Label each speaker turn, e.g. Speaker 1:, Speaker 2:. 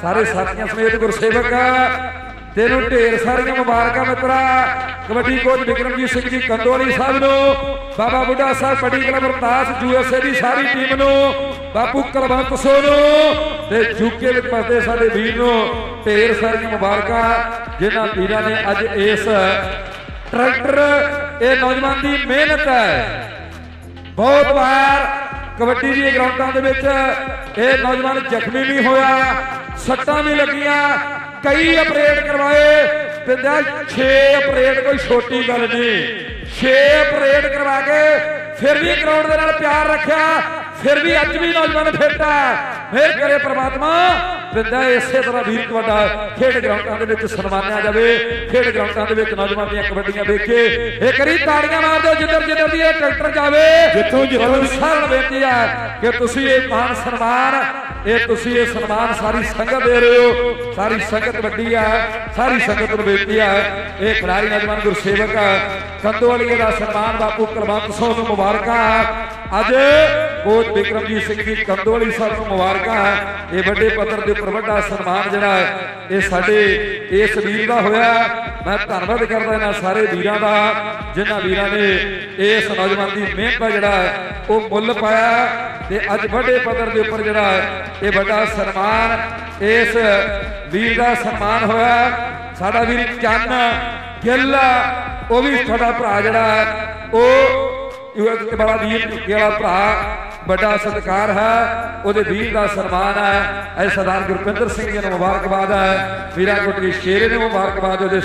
Speaker 1: ਸਾਰੇ ਸਾਥੀਆਂ ਸਮੇਤ ਗੁਰਸੇਵਕ, ਤੈਨੂੰ ਢੇਰ ਸਾਰੀਆਂ ਮੁਬਾਰਕਾਂ ਮਿੱਤਰਾ, ਕਬੱਡੀ ਕੋਚ ਵਿਕਰਮਜੀਤ ਸਿੰਘ ਜੀ ਕੰਦੋਲੀ ਸਾਹਿਬ ਨੂੰ, ਬਾਬਾ ਬੁੱਢਾ ਸਾਹਿਬ ਪੱਟੀ ਕਲਬ ਰਤਾਸ ਯੂਐਸਏ ਦੀ ਸਾਰੀ ਟੀਮ ਨੂੰ, ਬਾਪੂ ਕੁਲਵੰਤ ਸੋ ਨੂੰ ਤੇ ਯੂਕੇ ਵਿੱਚ ਫਸਦੇ ਸਾਡੇ ਵੀਰ ਨੂੰ ਢੇਰ ਸਾਰੀਆਂ ਮੁਬਾਰਕਾਂ, ਜਿਨ੍ਹਾਂ ਵੀਰਾਂ ਨੇ ਅੱਜ ਇਸ ਟਰੈਕਟਰ ਇਹ ਨੌਜਵਾਨ ਦੀ ਮਿਹਨਤ ਹੈ। ਬਹੁਤ ਵਾਰ ਕਬੱਡੀ ਦੀ ਗਰਾਊਂਡਾਂ ਦੇ ਵਿੱਚ ਇਹ ਨੌਜਵਾਨ ਜ਼ਖਮੀ ਵੀ ਹੋਇਆ, ਸੱਟਾਂ ਵੀ ਲੱਗੀਆਂ, ਕਈ ਆਪਰੇਟ ਕਰਵਾਏ ਪਿੰਦਾ 6 ਆਪਰੇਟ ਕੋਈ ਛੋਟੀ ਗੱਲ ਨਹੀਂ। 6 ਆਪਰੇਟ ਕਰਵਾ ਕੇ ਫਿਰ ਵੀ ਗਰਾਊਂਡ ਦੇ ਨਾਲ ਪਿਆਰ ਰੱਖਿਆ ਫਿਰ ਵੀ ਅੱਜ ਵੀ ਨੌਜਵਾਨ ਫਿੱਟ ਹੈ। ਮਿਹਰ ਕਰੇ ਪ੍ਰਮਾਤਮਾ ਪਿੰਦਾ ਇਸੇ ਤਰ੍ਹਾਂ ਵੀਰ ਤੁਹਾਡਾ ਖੇਡ ਗਰਾਊਂਡਾਂ ਦੇ ਵਿੱਚ ਸਨਮਾਨਿਆ ਜਾਵੇ ਖੇਡ ਗਰਾਊਂਡਾਂ ਦੇ ਵਿੱਚ ਨੌਜਵਾਨ ਦੀਆਂ ਕਬੱਡੀਆਂ ਵੇਖੇ ਇੱਕ ਵਾਰੀ ਤਾੜੀਆਂ ਮਾਰ ਦਿਓ ਜਿੱਧਰ ਜਿੱਧਰ ਦੀ ਇਹ ਟਰੈਕਟਰ ਜਾਵੇ।
Speaker 2: ਜਿੱਥੋਂ ਜਿੱਥੋਂ
Speaker 1: ਤੁਹਾਨੂੰ ਸਾਰਿਆਂ ਨੂੰ ਬੇਨਤੀ ਹੈ ਕਿ ਤੁਸੀਂ ਇਹ ਮਾਨ ਸਨਮਾਨ ਇਹ ਤੁਸੀਂ ਇਹ ਸਨਮਾਨ ਸਾਰੀ ਸੰਗਤ ਦੇ ਰਹੇ ਹੋ। ਸਾਰੀ ਸੰਗਤ ਵੱਡੀ ਹੈ ਸਾਰੀ ਸੰਗਤ ਨੂੰ ਬੇਨਤੀ ਹੈ ਇਹ ਖਿਡਾਰੀ ਨੌਜਵਾਨ ਗੁਰਸੇਵਕ ਕੰਦੋਵਾਲੀਏ ਦਾ ਸਨਮਾਨ ਬਾਪੂ ਕੁਲਵੰਤ ਸਿੰਘ ਨੂੰ ਮੁਬਾਰਕਾਂ। ਅੱਜ ਕੋਚ ਬਿਕਰਮਜੀਤ ਸਿੰਘ ਜੀ ਕੰਦੋਵਾਲੀ ਸਾਹਿਬ ਨੂੰ ਮੁਬਾਰਕਾਂ ਇਹ ਵੱਡੇ ਪੱਧਰ ਦੇ ਉੱਪਰ ਵੱਡਾ ਸਨਮਾਨ ਜਿਹੜਾ ਹੈ, ਇਹ ਸਾਡੇ ਇਸ ਵੀਰ ਦਾ ਹੋਇਆ ਮੈਂ ਧੰਨਵਾਦ ਕਰਦਾ ਇਹਨਾਂ ਸਾਰੇ ਵੀਰਾਂ ਦਾ, ਜਿਨ੍ਹਾਂ ਵੀਰਾਂ ਨੇ ਇਸ ਨੌਜਵਾਨ ਦੀ ਮਿਹਨਤ ਦਾ ਜਿਹੜਾ ਹੈ, ਉਹ ਮੁੱਲ ਪਾਇਆ ਤੇ ਅੱਜ ਵੱਡੇ ਪੱਧਰ ਦੇ ਉੱਪਰ ਜਿਹੜਾ ਹੈ, ਇਹ ਵੱਡਾ ਸਨਮਾਨ, ਇਸ ਵੀਰ ਦਾ ਸਨਮਾਨ ਹੋਇਆ ਸਾਡਾ ਵੀਰ ਚੰਨ ਗਿੱਲ ਉਹ ਵੀ ਸਾਡਾ ਭਰਾ ਜਿਹੜਾ ਉਹ ਯੂਐਸ ਤੇ ਵੀਰ ਜਿਹੜਾ ਭਰਾ। ਵੱਡਾ ਸਤਿਕਾਰ ਹੈ, ਉਹਦੇ ਵੀਰ ਦਾ ਸਨਮਾਨ ਹੈ। ਐ ਸਰਦਾਰ ਗੁਰਪਿੰਦਰ ਸਿੰਘ ਜੀ ਨੂੰ ਮੁਬਾਰਕਬਾਦ ਹੈ। ਵੀਰਾ ਕੋਟਲੀ ਸ਼ੇਰੇ ਨੂੰ ਮੁਬਾਰਕਬਾਦ, ਉਹਦੇ